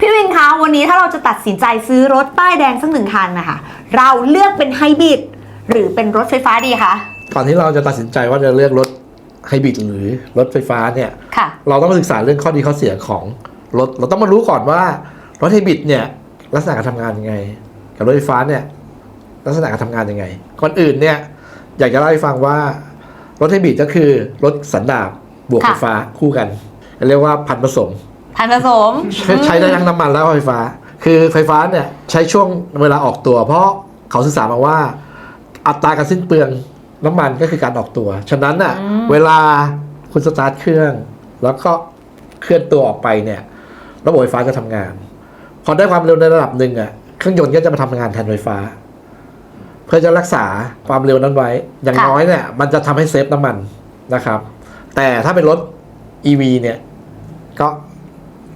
พี่วินคะวันนี้ถ้าเราจะตัดสินใจซื้อรถป้ายแดงสักหนึ่งคันนะคะเราเลือกเป็นไฮบริดหรือเป็นรถไฟฟ้าดีคะก่อนที่เราจะตัดสินใจว่าจะเลือกรถไฮบริดหรือรถไฟฟ้าเนี่ยค่ะเราต้องมาศึกษาเรื่องข้อดีข้อเสียของรถ เราต้องมารู้ก่อนว่ารถไฮบริดเนี่ยลักษณะการทำงานยังไง กับรถไฟฟ้าเนี่ยลักษณะการทำงานยังไง ก่อนอื่นเนี่ยอยากจะเล่าให้ฟังว่ารถไฮบริดก็คือรถสันดาปบวกค่ะไฟฟ้าคู่กัน เรียกว่าพันผสม พันผสมใช้ใช้ได้ทั้งน้ำมันและไฟฟ้า คือไฟฟ้าเนี่ยใช้ช่วงเวลาออกตัว เพราะเขาศึกษามาว่า อัตราการสิ้นเปลืองน้ำมันก็คือการออกตัว ฉะนั้นน่ะอืมเวลาคุณสตาร์ทเครื่อง แล้วก็เคลื่อนตัวออกไปเนี่ย ระบบไฟฟ้าจะทำงาน พอได้ความเร็วในระดับหนึ่งอะเครื่องยนต์ก็จะมาทำงานแทนไฟฟ้า เพื่อจะรักษาความเร็วนั้นไว้ อย่างน้อยเนี่ย มันจะทำให้เซฟน้ำมันนะครับ แต่ถ้าเป็นรถ EV เนี่ย ก็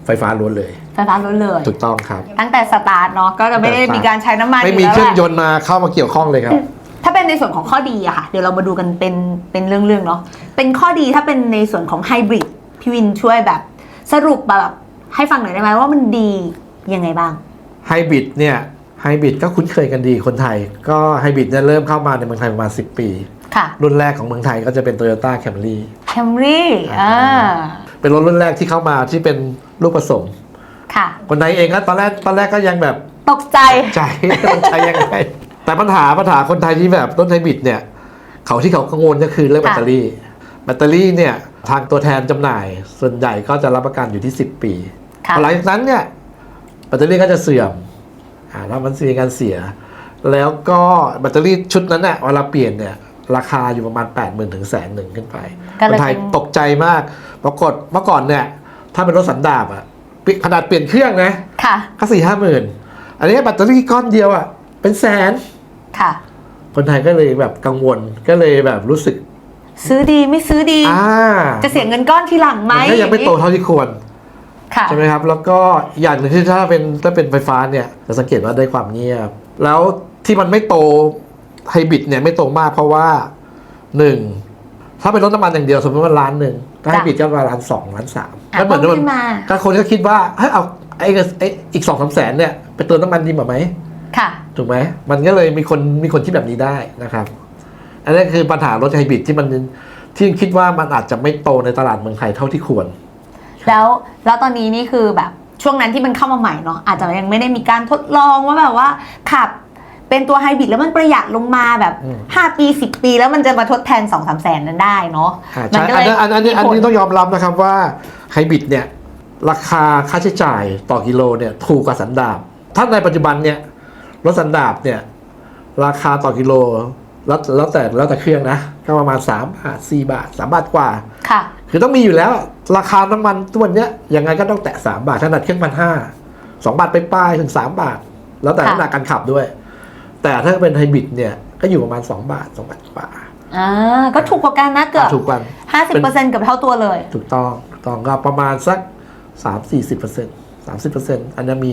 ไฟฟ้าล้วนเลย ไฟฟ้าล้วนเลย ถูกต้องครับ ตั้งแต่สตาร์ทเนาะก็จะไม่ได้มีการใช้น้ำมันไม่มียู่เคแล้วรื่องแหยละนต์มาเข้ามาเกี่ยวข้องเลยครับ ถ้าเป็นในส่วนของข้อดีอะค่ะ เดี๋ยวเรามาดูกันเป็นเป็นเรื่องๆเนาะเป็นข้อดีถ้าเป็นในส่วนของไฮบริดพี่วินช่วยแบบสรุปแบบให้ฟังหน่อยได้ไหมว่ามันดียังไงบ้างไฮบริดเนี่ยไฮบริดก็คุ้นเคยกันดีคนไทย ก็ไฮบริดเนี่ยเริ่มเข้ามาในเมืองไทยประมาณ 10 ปี ค่ะ รุ่นแรกของเมืองไทยก็จะเป็น Toyota Camry แคมรี่อ่า เป็นรถรุ่นแรกที่เข้ามาที่เป็นลูกผสม ค่ะ คนไทยเองก็ตอนแรกตอนแรกก็ยังแบบตกใจ ใจ มันใช้ยังไงแต่ปัญหาปัญหาคนไทยที่แบบรถไฮบริดเนี่ยเขาที่เขากังวลก็คือเรื่องแบตเตอรี่ แบตเตอรี่เนี่ยทางตัวแทนจำหน่าย ส่วนใหญ่ก็จะรับประกันอยู่ที่ 10 ปีค่ะหลังจากนั้นเนี่ยแบตเตอรี่ก็จะเสื่อมอ่าแล้วมันมีการเสีย แล้วก็แบตเตอรี่ชุดนั้นเนี่ยเวลาเปลี่ยนเนี่ย ราคาอยู่ประมาณ 8 0 0 0 0ถึงแสนหนึ่งขึ้นไปก็คเลยนไทยเป็นตกใจมากปรากฏเมื่อก่อนเนี่ย ถ้าเป็นรถสันดาปอะปิขนาดเปลี่ยนเครื่องนะค่ะก็สี่ห้าหมื่นอันนี้แบตเตอรี่ก้อนเดียวอะเป็นแสนค่ะ คนไทยก็เลยแบบกังวลก็เลยแบบรู้สึก ซื้อดีไม่ซื้อดีอ่าจะเสียเงินก้อนทีหลังไหมมันก็ยังไม่โตเท่าที่ควรค่ะใช่ไหมครับแล้วก็อีกอย่างหนึ่งที่ถ้าเป็นถ้าเป็นไฟฟ้าเนี่ยจะสังเกตว่าได้ความเงียบ แล้วที่มันไม่โต ไฮบริดเนี่ยไม่โตมากเพราะว่าหนึ่งถ้าเป็นรถน้ำมันอย่างเดียวสมมติว่าล้านหนึ่งถ้าไฮบริดก็ประมาณล้านสองล้านสามอะก็เหมือนเพิ่มมันขึ้นมาก็คนก็คิดว่าเฮ้ยเอาไอ้เงินไอ้อีกสองสามแสนเนี่ยไปเติมน้ำมันดีกว่าไหมค่ะ ถูกไหมมันก็เลยมีคนมีคนคิดแบบนี้ได้นะครับ อันนี้คือปัญหารถไฮบริดที่มันที่คิดว่ามันอาจจะไม่โตในตลาดเมืองไทยเท่าที่ควร แล้วแล้วตอนนี้นี่คือแบบช่วงนั้นที่มันเข้ามาใหม่เนาะอาจจะยังไม่ได้มีการทดลองว่าแบบว่าขับ เป็นตัวไฮบริดแล้วมันประหยัดลงมาแบบอืม5ปี 10 ปีแล้วมันจะมาทดแทน 2 3 แสนนั้นได้เนาะอ่ามัใช่ก็อันเลยนี้อันอันนี้อันมีผนี้ลต้องยอมรับนะครับว่าไฮบริดเนี่ยราคาค่าใช้จ่ายต่อกิโลเนี่ยถูกกว่าสันดาปถ้าในปัจจุบันเนี่ยรถสันดาปเนี่ยราคาต่อกิโลแล้วแล้วแต่แล้วแต่เครื่องนะ ก็ประมาณ3บาท4บาท3บาทกว่าค่ะคือต้องมีอยู่แล้ว ราคาน้ำมันตัวนเนี้ยยังไงก็ต้องแตะ3บาทขนาดเครื่องมันห้าสองบาทไปปลายๆถึง3บาท แล้วแต่ค่ะน้ำหนักการขับด้วย แต่ถ้าเป็นไฮบริดเนี่ยก็อยู่ประมาณ 2 บาท2บาทกว่าอ่าก็ถูกกว่ากันนะเกือบถูกกว่า50%เกือบเท่าตัวเลย ถูกต้องถูกต้องก็ประมาณสัก3 40เปอร์เซ็นต์สามสิบเปอร์เซ็นต์อันนี้มี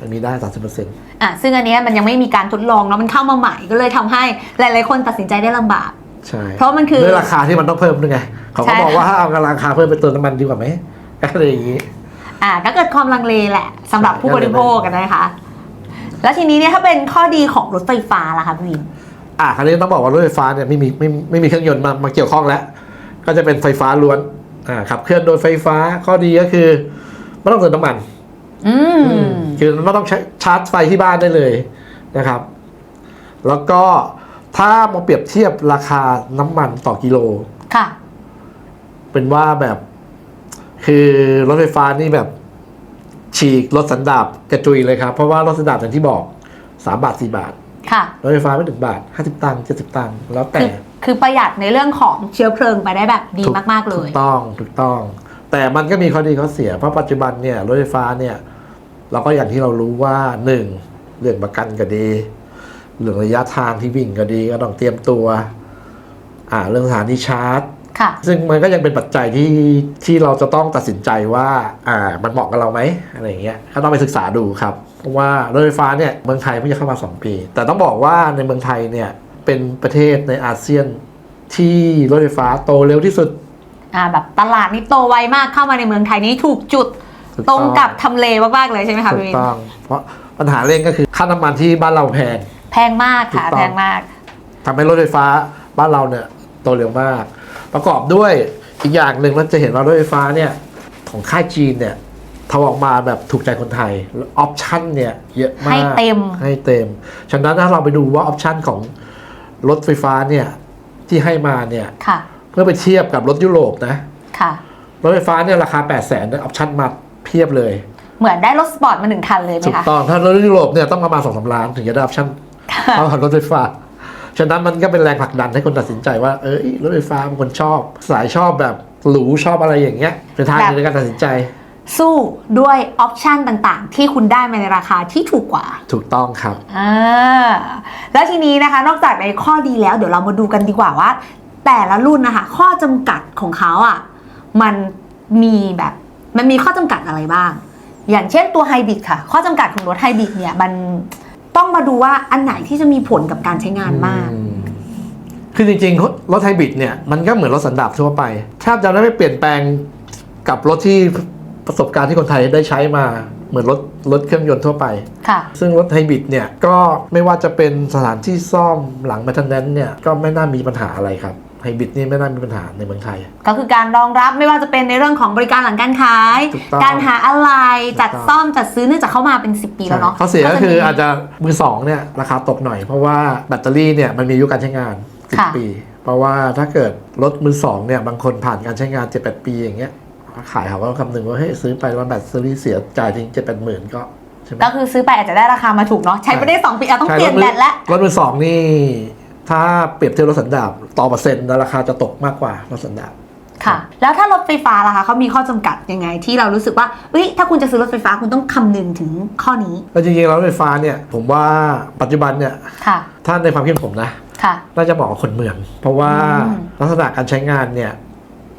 อันนี้ได้30เปอร์เซ็นต์อะซึ่งอันเนี้ยมันยังไม่มีการทดลองเนาะมันเข้ามาใหม่ก็เลยทำให้หลาย ๆ คนตัดสินใจได้ลำบากใช่เพราะมันคือด้วยราคาที่มันต้องเพิ่มด้วยไงเขาใช่ก็บอกว่าถ้าเอาราคาเพิ่มไปเติมน้ำมันดีกว่าไหมอะไรอย่างนี้อ่าก็เกิดความลังเลแหละสำหรับใช่ผู้บริโภคกันนะคะ แล้วทีนี้เนี่ยถ้าเป็นข้อดีของรถไฟฟ้าล่ะคะพี่วินอะคราวนี้ต้องบอกว่ารถไฟฟ้าเนี่ยไม่มีไม่ไม่มีเครื่องยนต์มามาเกี่ยวข้องแล้ว ก็จะเป็นไฟฟ้าล้วนอ่าขับเคลื่อนโดยไฟฟ้าข้อดีก็คือไม่ต้องเติมน้ำมันอืมคือไม่ต้องใช้ชาร์จไฟที่บ้านได้เลยนะครับ แล้วก็ถ้ามาเปรียบเทียบราคาน้ำมันต่อกิโล ค่ะ เป็นว่าแบบ คือรถไฟฟ้านี่แบบ ฉีกรถสันดาบกระจุยเลยครับ เพราะว่ารถสันดาบอย่างที่บอกสามบาทสี่บาทค่ะรถไฟฟ้าไม่ถึงบาทห้าสิบตังค์เจ็ดสิบตังค์แล้วแต่คือคือประหยัดในเรื่องของเชื้อเพลิงไปได้แบบดีถูมาก ๆ เลถูยกต้องถูกต้อง แต่มันก็มีข้อดีข้อเสีย เพราะปัจจุบันเนี่ยรถไฟฟ้าเนี่ยเราก็อย่างที่เรารู้ว่าหนึ่งเรื่องประกันก็ดีเรื่องระยะทางที่วิ่งก็ดีก็ต้องเตรียมตัว อ่าเรื่องสถานีชาร์จ ค่ะ ซึ่งมันก็ยังเป็นปัจจัยที่ที่เราจะต้องตัดสินใจว่าอ่ามันเหมาะกับเราไหมอะไรอย่างเงี้ยก็ต้องไปศึกษาดูครับเพราะว่ารถไฟฟ้าเนี่ยเมืองไทยเพิ่งจะเข้ามา 2 ปี แต่ต้องบอกว่าในเมืองไทยเนี่ยเป็นประเทศในอาเซียนที่รถไฟฟ้าโตเร็วที่สุดอ่าแบบตลาดนี่โตไวมากเข้ามาในเมืองไทยนี่ถูกจุดถูกตต้รองงกับทำเลมากๆเลยใช่ไหมคะถูพี่กวินต้องเพราะปัญหาเร่งก็คือค่าน้ำมันที่บ้านเราแพงแพงมากค่ะถูกต้องแพงมากทำให้รถไฟฟ้าบ้านเราเนี่ยโตเร็วมาก ประกอบด้วยอีกอย่างหนึ่งเราจะเห็นว่ารถไฟฟ้าเนี่ย ของค่ายจีนเนี่ยทำออกมาแบบถูกใจคนไทยออปชั่นเนี่ยเยอะมาก ให้เต็ม ให้เต็ม ฉะนั้นถ้าเราไปดูว่าออปชั่นของรถไฟฟ้าเนี่ยที่ให้มาเนี่ยค่ะเพื่อไปเทียบกับรถยุโรปนะค่ะรถไฟฟ้าเนี่ยราคา 8 0 0แสนออปชั่นมาเพียบเลย เหมือนได้รถสปอร์ตมาหนึ่งคันเลยไหมถูกคะต้องถ้ารถยุโรปเนี่ยต้องประมาณสองสาล้านถึงจะได้ออปชั่นค่ะเท่ากับรถไฟฟ้า ฉะนั้นมันก็เป็นแรงผลักดันให้คนตัดสินใจว่า เอ้ยรถไฟฟ้าบางคนชอบ สายชอบแบบหรูชอบอะไรอย่างเงี้ยเป็นทางหนึ่งในการตัดสินใจ สู้ด้วยออปชันต่างๆ ที่คุณได้มาในราคาที่ถูกกว่า ถูกต้องครับอ่าแล้วทีนี้นะคะ นอกจากในข้อดีแล้วเดี๋ยวเรามาดูกันดีกว่าว่า แต่ละรุ่นนะคะ ข้อจำกัดของเขาอะมันมีแบบมันมีข้อจำกัดอะไรบ้าง อย่างเช่นตัวไฮบริดค่ะ ข้อจำกัดของรถไฮบริดเนี่ยมัน ต้องมาดูว่าอันไหนที่จะมีผลกับการใช้งานมากอืมคือจริงๆ รถไฮบริดเนี่ยมันก็เหมือนรถสันดาปทั่วไปแทบจะไม่เปลี่ยนแปลงกับรถที่ประสบการณ์ที่คนไทยได้ใช้มาเหมือนรถรถเครื่องยนต์ทั่วไป ค่ะ ซึ่งรถไฮบริดเนี่ยก็ไม่ว่าจะเป็นสถานที่ซ่อมหลังแมทเทนแนนเนี่ยก็ไม่น่ามีปัญหาอะไรครับ ไฮบริดนี่ไม่น่ามีปัญหาในเมืองไทย ก็คือการรองรับไม่ว่าจะเป็นในเรื่องของบริการหลังการขาย ถูกต้องการหาอะไรจัดถูกต้อง ซ่อมจัดซื้อเนื่องจากเข้ามาเป็น 10 ปีแล้วเนาะข้อเสียก็คือจะมีอาจจะมือสองเนี่ยราคาตกหน่อยเพราะว่าแบตเตอรี่เนี่ยมันมีอายุการใช้งานค่ะ10 ปี เพราะว่าถ้าเกิดรถมือสองเนี่ยบางคนผ่านการใช้งาน7-8ปีอย่างเงี้ยขายเขาก็คำนึงว่าเฮ้ยซื้อไปแล้วแบตเตอรี่เสียจ่ายทิ้งเจ็ดแปดหมื่นก็ใช่ไหม ก็คือซื้อไปอาจจะได้ราคามาถูกเนาะใช้ไปได้ 2 ปีอะต้องใช่เปลี่ยนรถมืแบอตแล้วรถมือสองนี่ ถ้าเปรียบเทียบรถสันดาปต่อเปอร์เซ็นต์แล้วราคาจะตกมากกว่ารถสันดาปค่ะ แล้วถ้ารถไฟฟ้าล่ะคะเขามีข้อจำกัดยังไงที่เรารู้สึกว่าเฮ้ยถ้าคุณจะซื้อรถไฟฟ้าคุณต้องคำนึงถึงข้อนี้แล้วจริงๆแล้วรถไฟฟ้าเนี่ยผมว่าปัจจุบันเนี่ยค่ะถ้าในความคิดผมนะค่ะน่าจะเหมาะกับคนเมือง เพราะว่าอืมลักษณะการใช้งานเนี่ย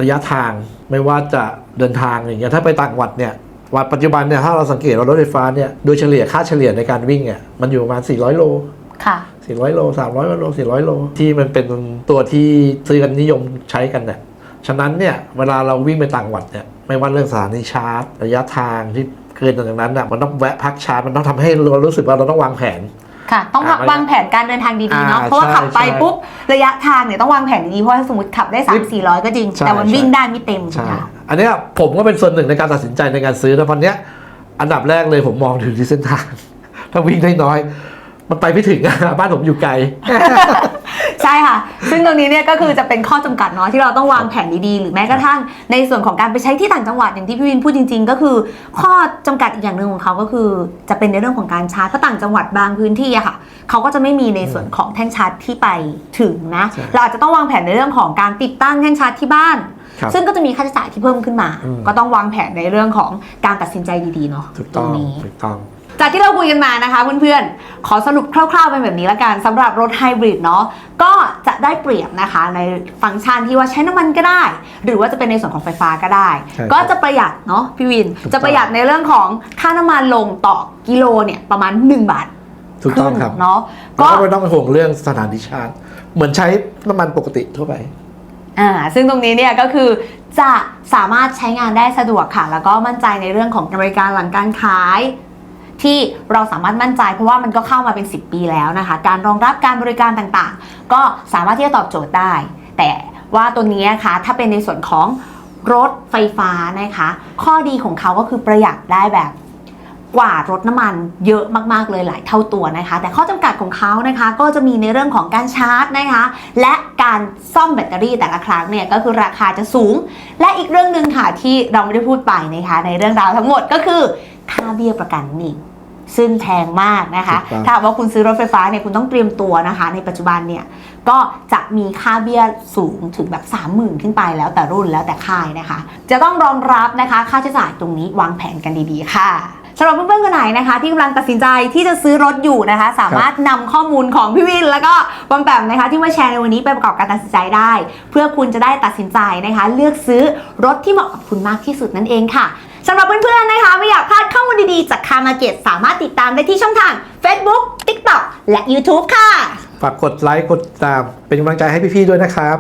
ระยะทางไม่ว่าจะเดินทางอย่างเงี้ยถ้าไปต่างจังหวัดเนี่ยวันปัจจุบันเนี่ยถ้าเราสังเกตว่ารถไฟฟ้าเนี่ยโดยเฉลี่ยค่าเฉลี่ยในการวิ่งเนี่ยมันอยู่ประมาณ 400 โลค่ะ 400 โล 300 โล 400 โล ที่มันเป็นตัวที่ซื้อกันนิยมใช้กันเนี่ยฉะนั้นเนี่ยเวลาเราวิ่งไปต่างจังหวัดเนี่ยไม่ว่าเรื่องสถานีชาร์จ ระยะทางที่เกินจากนั้นน่ะมันต้องแวะพักชาร์จมันต้องทำให้เรารู้สึกว่าเราต้องวางแผนค่ะ ต้องอะวางแผนการเดินทางดีๆเนาะอ่าเพราะว่าใช่ขับไปใช่ปุ๊บระยะทางเนี่ยต้องวางแผนดีๆเพราะว่าสมมติขับได้รีบ3 400 ก็จริงใช่แต่มันใช่วิ่งได้ไม่เต็มใช่ใช่ไหมคะอันเนี้ยผมก็เป็นส่วนหนึ่งในการตัดสินใจในการซื้อนะวันเนี้ยอันดับแรกเลยผมมองถึงที่เส้นทางถ้าวิ่งได้น้อย มันไปไม่ถึงอะบ้านผมอยู่ไกล ใช่ค่ะ ซึ่งตรงนี้เนี่ยก็คือจะเป็นข้อจำกัดเนาะที่เราต้องวางแผนดีๆ หรือแม้กระทั่งในส่วนของการไปใช้ที่ต่างจังหวัดอย่างที่พี่วินพูดจริง ๆ ก็คือ ข้อจำกัดอีกอย่างหนึ่งของเขาก็คือ จะเป็นในเรื่องของการชาร์จเพราะต่างจังหวัดบางพื้นที่อะค่ะเขาก็จะไม่มีในส่วนของแท่นชาร์จที่ไปถึงนะใช่เราอาจจะต้องวางแผนในเรื่องของการติดตั้งแท่นชาร์จที่บ้านครับซึ่งก็จะมีค่าใช้จ่ายที่เพิ่มขึ้นมาอืมก็ต้องวางแผนในเรื่องของการตัดสินใจดีๆเนาะถูกตรต้องงนี้ถูกต้อง จากที่เราคุยกันมานะคะเพื่อนๆ ขอสรุปคร่าวๆเป็นแบบนี้ละกันสำหรับรถไฮบริดเนาะก็จะได้เปรียบนะคะในฟังก์ชันที่ว่าใช้น้ำมันก็ได้ หรือว่าจะเป็นในส่วนของไฟฟ้าก็ได้ ใช่ครับก็จะประหยัดเนาะพี่วิน ถูกต้อง จะประหยัดในเรื่องของค่าน้ำมันลงต่อกิโลเนี่ยประมาณ 1 บาทถูกต้องครับเนาะก็ก็ไม่ต้องห่วงเรื่องสถานที่ชาร์จเหมือนใช้น้ำมันปกติทั่วไป อ่าซึ่งตรงนี้เนี่ยก็คือจะสามารถใช้งานได้สะดวกค่ะ แล้วก็มั่นใจในเรื่องของบริการหลังการขาย ที่เราสามารถมั่นใจเพราะว่ามันก็เข้ามาเป็น 10 ปีแล้วนะคะ การรองรับการบริการต่างๆ ก็สามารถที่จะตอบโจทย์ได้ แต่ว่าตัวนี้นะคะถ้าเป็นในส่วนของรถไฟฟ้านะคะ ข้อดีของเขาก็คือประหยัดได้แบบกว่ารถน้ำมันเยอะมากๆเลยหลายเท่าตัวนะคะ แต่ข้อจำกัดของเขานะคะก็จะมีในเรื่องของการชาร์จนะคะ และการซ่อมแบตเตอรี่แต่ละครั้งเนี่ยก็คือราคาจะสูง และอีกเรื่องหนึ่งค่ะที่เราไม่ได้พูดไปนะคะในเรื่องราวทั้งหมดก็คือค่าเบี้ยประกันนี่ ซึ่งแพงมากนะคะถูกต้องถ้าหากว่าคุณซื้อรถไฟฟ้าเนี่ยคุณต้องเตรียมตัวนะคะ ในปัจจุบันเนี่ยก็จะมีค่าเบี้ยสูงถึงแบบ 30,000 ขึ้นไปแล้วแต่รุ่นแล้วแต่ค่ายนะคะ จะต้องรองรับนะคะค่าใช้จ่ายตรงนี้วางแผนกันดีๆ ค่ะสำหรับเพื่อนๆคนไหนนะคะ ที่กำลังตัดสินใจที่จะซื้อรถอยู่นะคะ สามารถนำข้อมูลของพี่วิน แล้วก็บอมแปมนะคะ ที่มาแชร์ในวันนี้ไปประกอบการตัดสินใจได้ เพื่อคุณจะได้ตัดสินใจนะคะ เลือกซื้อรถที่เหมาะกับคุณมากที่สุดนั่นเองค่ะ สำหรับเพื่อนๆนะคะ ไม่อยากพลาดข้อมูลดีๆ จากคามาเก็ตสามารถติดตามได้ที่ช่องทาง Facebook TikTok และ YouTube ค่ะ ฝากกดไลค์กดติดตามเป็นกำลังใจให้พี่ๆด้วยนะครับ